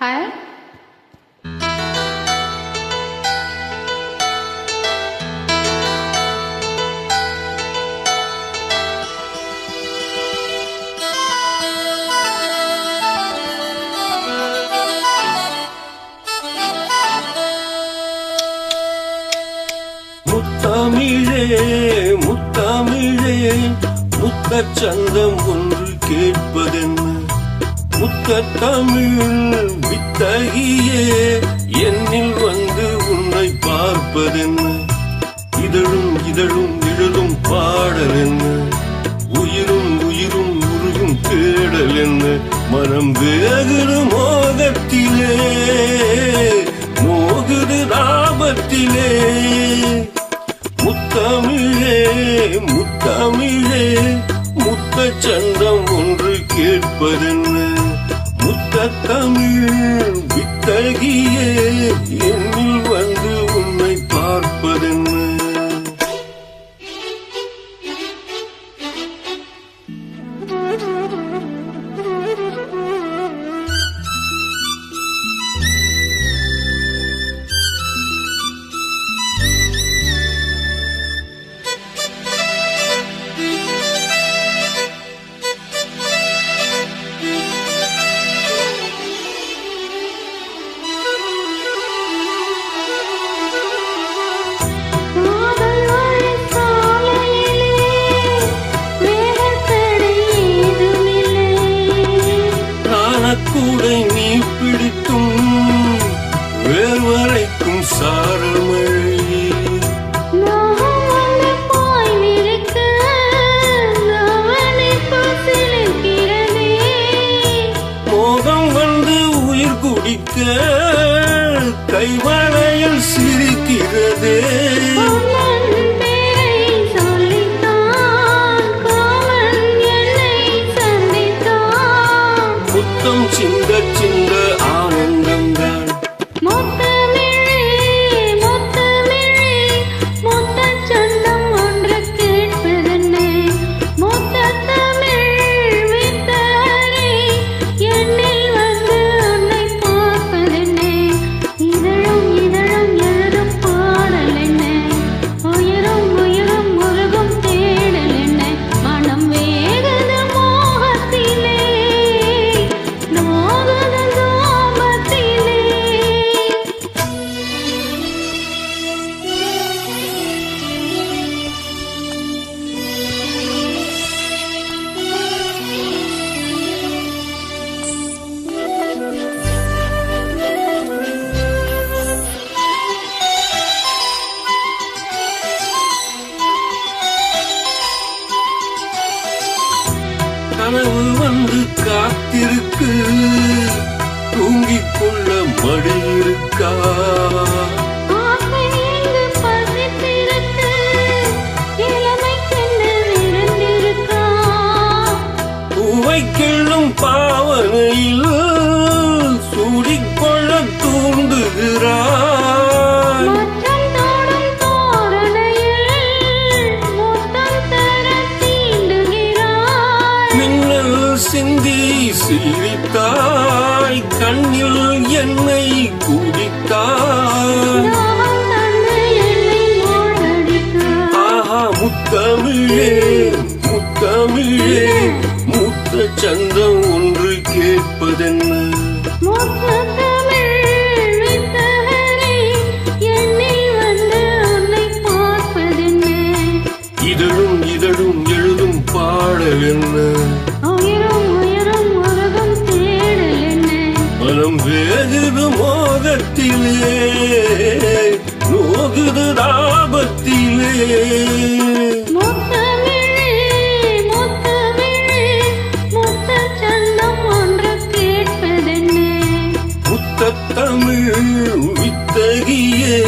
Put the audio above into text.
Hi முத்தமிழே முத்தமிழே முத்த சந்தம் ஒன்று கேட்பதென்ன? முத்தமிழ் வித்தகியே என்னில் வந்து உன்னை பார்ப்பதென்ன? இதழும் இதழும் எழுதும் பாடல் என்ன உயிரும் உயிரும் உருகும் தேடல் என்ன மனம் வேகுது மோகத்திலே மோகுது ராபத்திலே முத்தமிழே முத்தமிழே முத்த சந்தம் ஒன்று கேட்பதென்ன? தமிழ் குடிக்க கைவளையில் சிரிக்கிறதே. அம்மன் சொல்லித்தான் சிந்த சிந்த இருக்கு. தூங்கிக் கொள்ள மடி இருக்கா கிள்ளும் பாவனையில் சூடிக்கொள்ள தூண்டுகிறார் மின்னல் சிந்தி சிரித்தாய் கண்ணில் என்னை குடித்தாய். ஆஹா முத்தமிழே முத்தமிழே முத்த சந்தம் ஒன்று கேட்பதென்ன இதழும் இதழும் எழுதும் பாடல் மனம் வேகுது மோகத்திலே நோகுது தாபத்திலே. முத்தமிழ் வித்தகியே